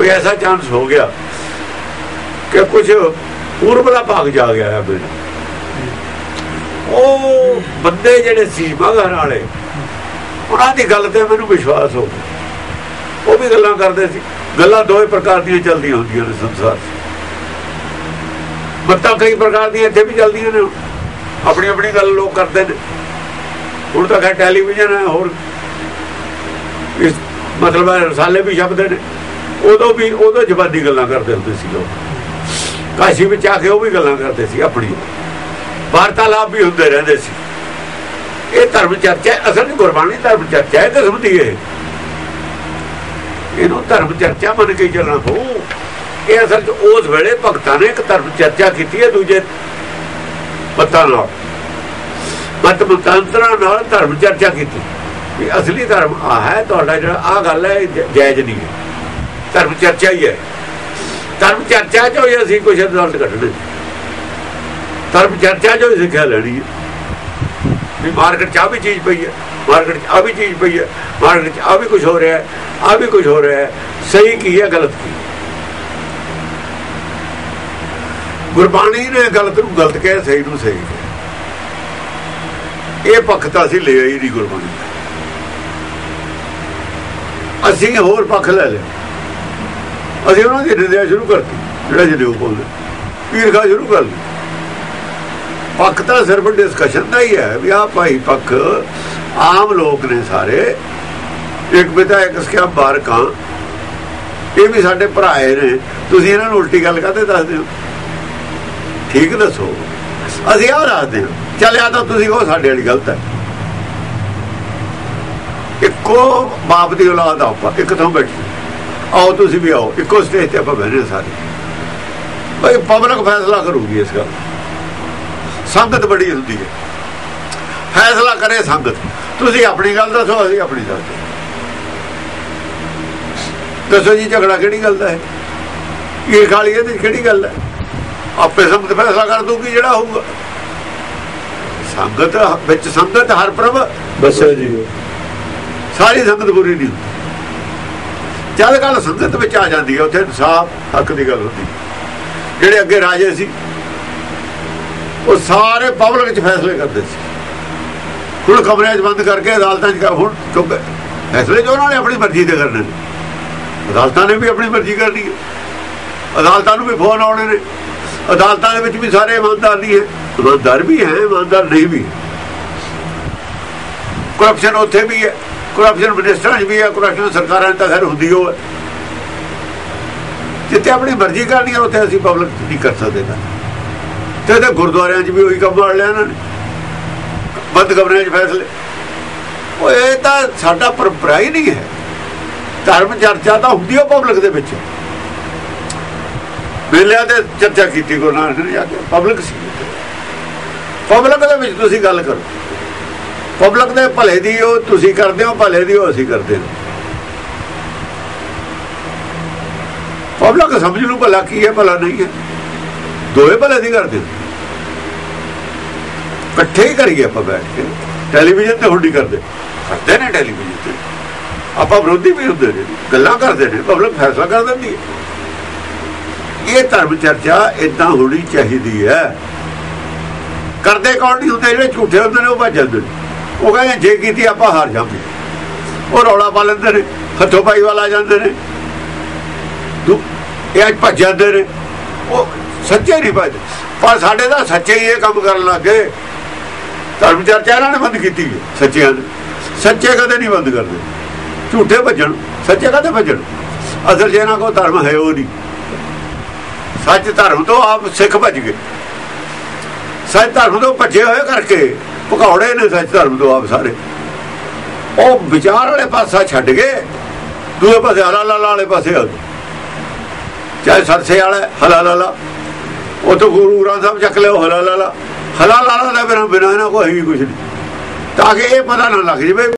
ਕੋਈ ਐਸਾ ਚਾਂਸ ਹੋ ਗਿਆ ਕਿ ਕੁਝ ਪੂਰਬ ਭਾਗ ਜਾ ਗਿਆ ਹੈ ਮੇਰਾ ਉਹ ਬੰਦੇ ਜਿਹੜੇ ਸੀ ਮਗਰ ਵਾਲੇ, ਉਹਨਾਂ ਦੀ ਗੱਲ ਤੇ ਮੈਨੂੰ ਵਿਸ਼ਵਾਸ ਹੋ ਗਿਆ। ਉਹ ਵੀ ਗੱਲਾਂ ਕਰਦੇ ਸੀ। ਗੱਲਾਂ ਦੋਵੇਂ ਪ੍ਰਕਾਰ ਦੀਆਂ ਚੱਲਦੀਆਂ ਹੁੰਦੀਆਂ ਨੇ ਸੰਸਾਰ 'ਚ। ਮੱਤਾਂ ਕਈ ਪ੍ਰਕਾਰ ਦੀਆਂ ਇੱਥੇ ਵੀ ਚੱਲਦੀਆਂ ਨੇ। ਆਪਣੀ ਆਪਣੀ ਗੱਲ ਲੋਕ ਕਰਦੇ ਨੇ। ਹੁਣ ਤਾਂ ਖੈਰ ਟੈਲੀਵਿਜ਼ਨ ਹੈ, ਹੋਰ ਇਸ ਮਤਲਬ ਰਸਾਲੇ ਵੀ ਛਪਦੇ ਨੇ। ਉਦੋਂ ਵੀ ਉਦੋਂ ਜ਼ਬਾਨੀ ਗੱਲਾਂ ਕਰਦੇ ਹੁੰਦੇ ਸੀ ਲੋਕ। ਕਾਸ਼ੀ ਵਿੱਚ ਆ ਕੇ ਉਹ ਵੀ ਗੱਲਾਂ ਕਰਦੇ ਸੀ ਆਪਣੀ। ਵਾਰਤਾਲਾਪ ਵੀ ਹੁੰਦੇ ਰਹਿੰਦੇ ਸੀ। ਇਹ ਧਰਮ ਚਰਚਾ ਅਸਲ ਵਿੱਚ ਗੁਰਬਾਣੀ ਧਰਮ ਚਰਚਾ ਹੈ ਕਿਸਮ ਦੀ ਇਹ। ਇਹਨੂੰ ਧਰਮ ਚਰਚਾ ਮੰਨ ਕੇ ਚੱਲਣਾ ਪਊ। ਇਹ ਅਸਲ ਚ ਉਸ ਵੇਲੇ ਭਗਤਾਂ ਨੇ ਇੱਕ ਧਰਮ ਚਰਚਾ ਕੀਤੀ ਹੈ, ਦੂਜੇ ਪਤਾ ਨਾਲ। ਮਤ ਮਤਾਂਤਰਾਂ ਨਾਲ ਧਰਮ ਚਰਚਾ ਕੀਤੀ। ਵੀ ਅਸਲੀ ਧਰਮ ਆ ਹੈ, ਤੁਹਾਡਾ ਜਿਹੜਾ ਆ ਗੱਲ ਹੈ, ਇਹ ਜ- ਜਾਇਜ਼ ਨਹੀਂ ਹੈ। ਧਰਮ ਚਰਚਾ ਹੀ ਹੈ। ਧਰਮ ਚਰਚਾ ਚੋਂ ਹੀ ਅਸੀਂ ਕੁਝ ਰਿਜ਼ਲਟ ਕੱਢਣੇ। ਧਰਮ ਚਰਚਾ ਚੋਂ ਹੀ ਸਿੱਖਿਆ ਲੈਣੀ ਹੈ। ਵੀ ਮਾਰਕੀਟ 'ਚ ਆ ਵੀ ਚੀਜ਼ ਪਈ ਹੈ ਮਾਰਕੀਟ 'ਚ ਆ ਵੀ ਚੀਜ਼ ਪਈ ਹੈ ਮਾਰਕੀਟ 'ਚ ਆ ਵੀ ਕੁਝ ਹੋ ਰਿਹਾ ਹੈ ਆ ਵੀ ਕੁਝ ਹੋ ਰਿਹਾ ਹੈ। ਸਹੀ ਕੀ ਹੈ, ਗਲਤ ਕੀ ਗੁਰਬਾਣੀ ਨੇ ਗਲਤ ਨੂੰ ਗਲਤ ਕਹਿ, ਸਹੀ ਨੂੰ ਸਹੀ ਕਿਹਾ। ਇਹ ਪੱਖ ਤਾਂ ਅਸੀਂ ਲਿਆ ਹੀ ਨਹੀਂ ਗੁਰਬਾਣੀ ਦਾ। ਅਸੀਂ ਹੋਰ ਪੱਖ ਲੈ ਲਿਆ ਅਸੀਂ ਉਹਨਾਂ ਦੀ ਨਿੰਦਿਆ ਸ਼ੁਰੂ ਕਰਤੀ, ਜਿਹੜਾ ਜਨੇਊ ਬੋਲਦੇ ਪੀਰ ਸ਼ੁਰੂ ਕਰ ਲਈ। ਪੱਖ ਤਾਂ ਸਿਰਫ ਡਿਸਕਸ਼ਨ ਦਾ ਹੀ ਹੈ ਵੀ ਆ ਭਾਈ ਪੱਖ ਆਮ ਲੋਕ ਨੇ ਸਾਰੇ। ਇੱਕ ਬਿਤਾ ਇੱਕ ਸਕਿਆ ਬਾਰਕਾਂ ਇਹ ਵੀ ਸਾਡੇ ਭਰਾਏ ਨੇ। ਤੁਸੀਂ ਇਹਨਾਂ ਨੂੰ ਉਲਟੀ ਗੱਲ ਕਾਹਤੇ ਦੱਸਦੇ ਹੋ? ਠੀਕ ਦੱਸੋ। ਅਸੀਂ ਆਹ ਦੱਸਦੇ ਹਾਂ। ਚੱਲਿਆ ਤਾਂ ਤੁਸੀਂ ਉਹ ਸਾਡੇ ਵਾਲੀ ਗਲਤ ਹੈ। ਇੱਕੋ ਬਾਪ ਦੀ ਔਲਾਦ ਆਪਾਂ, ਇੱਕ ਥਾਂ ਬੈਠੀ। ਆਓ ਤੁਸੀਂ ਵੀ ਆਓ ਇੱਕੋ ਸਟੇਜ ਤੇ ਆਪਾਂ ਬਹਿਨੇ ਸਾਰੇ। ਭਾਈ ਪਬਲਿਕ ਫੈਸਲਾ ਕਰੂਗੀ ਇਸ ਗੱਲ ਸੰਗਤ ਬੜੀ ਹੁੰਦੀ ਹੈ। ਫੈਸਲਾ ਕਰੇ ਸੰਗਤ। ਤੁਸੀਂ ਆਪਣੀ ਗੱਲ ਦੱਸੋ ਅਸੀਂ ਆਪਣੀ ਦੱਸਦੇ ਦੱਸੋ। ਜੀ ਝਗੜਾ ਕਿਹੜੀ ਗੱਲ ਦਾ ਹੈ? ਇਹ ਖਾਲੀ ਇਹਦੇ ਕਿਹੜੀ ਗੱਲ ਹੈ? ਆਪੇ ਸੰਗਤ ਫੈਸਲਾ ਕਰ ਦੂਗੀ ਜਿਹੜਾ ਹੋਊਗਾ। ਸੰਗਤ ਵਿੱਚ ਸੰਗਤ ਹਰ ਪ੍ਰਭ। ਬਸੋ ਜੀ। ਸਾਰੀ ਸੰਗਤ ਬੁਰੀ ਨਹੀਂ ਹੁੰਦੀ। ਜਦ ਗੱਲ ਸੰਗਤ ਵਿੱਚ ਆ ਜਾਂਦੀ ਹੈ, ਉੱਥੇ ਇਨਸਾਫ ਹੱਕ ਦੀ ਗੱਲ ਹੁੰਦੀ ਜਿਹੜੇ ਅੱਗੇ ਰਾਜੇ ਸੀ, ਉਹ ਸਾਰੇ ਪਬਲਿਕ 'ਚ ਫੈਸਲੇ ਕਰਦੇ ਸੀ। ਹੁਣ ਕਮਰਿਆਂ 'ਚ ਬੰਦ ਕਰਕੇ ਅਦਾਲਤਾਂ 'ਚ ਹੁਣ ਫੈਸਲੇ ਜੋ ਉਹਨਾਂ ਨੇ ਆਪਣੀ ਮਰਜ਼ੀ ਦੇ ਕਰਨੇ ਨੇ। ਅਦਾਲਤਾਂ ਨੇ ਵੀ ਆਪਣੀ ਮਰਜ਼ੀ ਕਰਨੀ ਹੈ। ਅਦਾਲਤਾਂ ਨੂੰ ਵੀ ਫੋਨ ਆਉਣੇ ਨੇ। ਅਦਾਲਤਾਂ ਦੇ ਵਿੱਚ ਵੀ ਸਾਰੇ ਇਮਾਨਦਾਰ ਨਹੀਂ ਹੈ ਇਮਾਨਦਾਰ ਵੀ ਹੈ, ਇਮਾਨਦਾਰ ਨਹੀਂ ਵੀ ਕਰਪਸ਼ਨ ਉੱਥੇ ਵੀ ਹੈ। ਕਰਪਸ਼ਨ ਮਿਨਿਸਟਰਾਂ 'ਚ ਵੀ ਹੈ ਕਰਪਸ਼ਨ ਸਰਕਾਰਾਂ 'ਚ ਤਾਂ ਖੈਰ ਹੁੰਦੀ ਹੋ ਹੈ। ਜਿੱਥੇ ਆਪਣੀ ਮਰਜ਼ੀ ਕਰਨੀ ਹੈ ਉੱਥੇ ਅਸੀਂ ਪਬਲਿਕ ਨਹੀਂ ਕਰ ਸਕਦੇ ਨਾ। ਤੇ ਤੇ ਗੁਰਦੁਆਰਿਆਂ 'ਚ ਵੀ ਉਹੀ ਕੰਮ ਵੜ ਲਿਆ ਇਹਨਾਂ ਨੇ। ਬੰਦ ਕਮਰਿਆਂ 'ਚ ਫੈਸਲੇ। ਉਹ ਇਹ ਤਾਂ ਸਾਡਾ ਪਰੰਪਰਾ ਹੀ ਨਹੀਂ ਹੈ। ਧਰਮ ਚਰਚਾ ਤਾਂ ਹੁੰਦੀ ਹੈ ਪਬਲਿਕ ਦੇ ਵਿੱਚ। ਮੇਲਿਆਂ ਤੇ ਚਰਚਾ ਕੀਤੀ ਗੁਰੂ ਨਾਨਕ ਨੇ ਜਾ ਕੇ। ਪਬਲਿਕ ਸੀ। ਪਬਲਿਕ ਦੇ ਵਿੱਚ ਤੁਸੀਂ ਗੱਲ ਕਰੋ। ਪਬਲਿਕ ਦੇ ਭਲੇ ਦੀ ਉਹ ਤੁਸੀਂ ਕਰਦੇ ਹੋ, ਭਲੇ ਦੀ ਉਹ ਅਸੀਂ ਕਰਦੇ ਹਾਂ। ਪਬਲਿਕ ਸਮਝ ਲੂ ਭਲਾ ਕੀ ਹੈ, ਭਲਾ ਨਹੀਂ ਹੈ। ਦੋਵੇਂ ਭਲੇ ਦੀ ਕਰਦੇ ਹਾਂ। ਇਕੱਠੇ ਹੀ ਕਰੀਏ ਆਪਾਂ ਬੈਠ ਕੇ। ਟੈਲੀਵਿਜ਼ਨ ਤੇ ਹੁਣ ਨਹੀਂ ਕਰਦੇ। ਕਰਦੇ ਨੇ ਟੈਲੀਵਿਜ਼ਨ ਤੇ। ਆਪਾਂ ਵਿਰੋਧੀ ਵੀ ਹੁੰਦੇ ਨੇ, ਗੱਲਾਂ ਕਰਦੇ ਨੇ, ਪਬਲਿਕ ਫੈਸਲਾ ਕਰ ਦਿੰਦੀ ਹੈ। ਇਹ ਧਰਮ ਚਰਚਾ ਇਦਾਂ ਹੋਣੀ ਚਾਹੀਦੀ ਹੈ। ਕਰਦੇ ਕੌਣ ਨਹੀਂ ਹੁੰਦੇ, ਜਿਹੜੇ ਝੂਠੇ ਹੁੰਦੇ ਨੇ, ਉਹ ਭੱਜ ਜਾਂਦੇ ਨੇ। ਉਹ ਕਹਿੰਦੇ ਜੇ ਕੀਤੀ ਆਪਾਂ ਹਾਰ ਜਾਵਾਂਗੇ। ਉਹ ਰੌਲਾ ਪਾ ਲੈਂਦੇ ਨੇ, ਹੱਥੋਂ ਪਾਈ ਵਾਲਾ ਜਾਂਦੇ ਨੇ। ਤੂੰ ਇਹ ਭੱਜ ਜਾਂਦੇ ਨੇ। ਉਹ ਸੱਚੇ ਨਹੀਂ ਭੱਜ ਪਰ ਸਾਡੇ ਦਾ ਸੱਚੇ ਹੀ ਇਹ ਕੰਮ ਕਰਨ ਲੱਗੇ ਧਰਮ ਚਰਚਾ ਇਹਨਾਂ ਨੇ ਬੰਦ ਕੀਤੀ ਸੱਚਿਆਂ ਨੇ। ਸੱਚੇ ਕਦੇ ਨਹੀਂ ਬੰਦ ਕਰਦੇ। ਝੂਠੇ ਭੱਜਣ, ਸੱਚੇ ਕਦੇ ਭੱਜਣ। ਅਸਲ 'ਚ ਇਹਨਾਂ ਕੋਲ ਧਰਮ ਹੈ ਉਹ ਨਹੀਂ। ਸੱਚ ਧਰਮ ਤੋਂ ਆਪ ਸਿੱਖ ਭੱਜ ਗਏ। ਸੱਚ ਧਰਮ ਤੋਂ ਭੱਜੇ ਹੋਏ ਕਰਕੇ ਭਗੌੜੇ ਨੇ ਸੱਚ ਧਰਮ ਤੋਂ ਆਪ ਸਾਰੇ। ਉਹ ਵਿਚਾਰ ਵਾਲੇ ਪਾਸਾ ਛੱਡ ਗਏ ਦੂਏ ਪਾਸੇ ਹਲਾਲਾ ਵਾਲੇ ਪਾਸੇ ਆ ਗਏ। ਚਾਹੇ ਸਰਸੇ ਵਾਲਾ ਹਲਾਲਾ ਵਾਲਾ ਉਹ ਤੋਂ ਗੁਰੂ ਗ੍ਰੰਥ ਸਾਹਿਬ ਚੱਕ ਲਿਓ ਹਲਾਲਾ ਵਾਲਾ ਹਲਾਲਾ ਵਾਲਾ ਦਾ ਬਿਨਾਂ ਬਿਨਾਂ ਨਾ ਕੋਈ ਵੀ ਕੁਝ ਨਹੀਂ। ਤਾਂ ਕਿ ਇਹ ਪਤਾ ਨਾ ਲੱਗ ਜਵੇ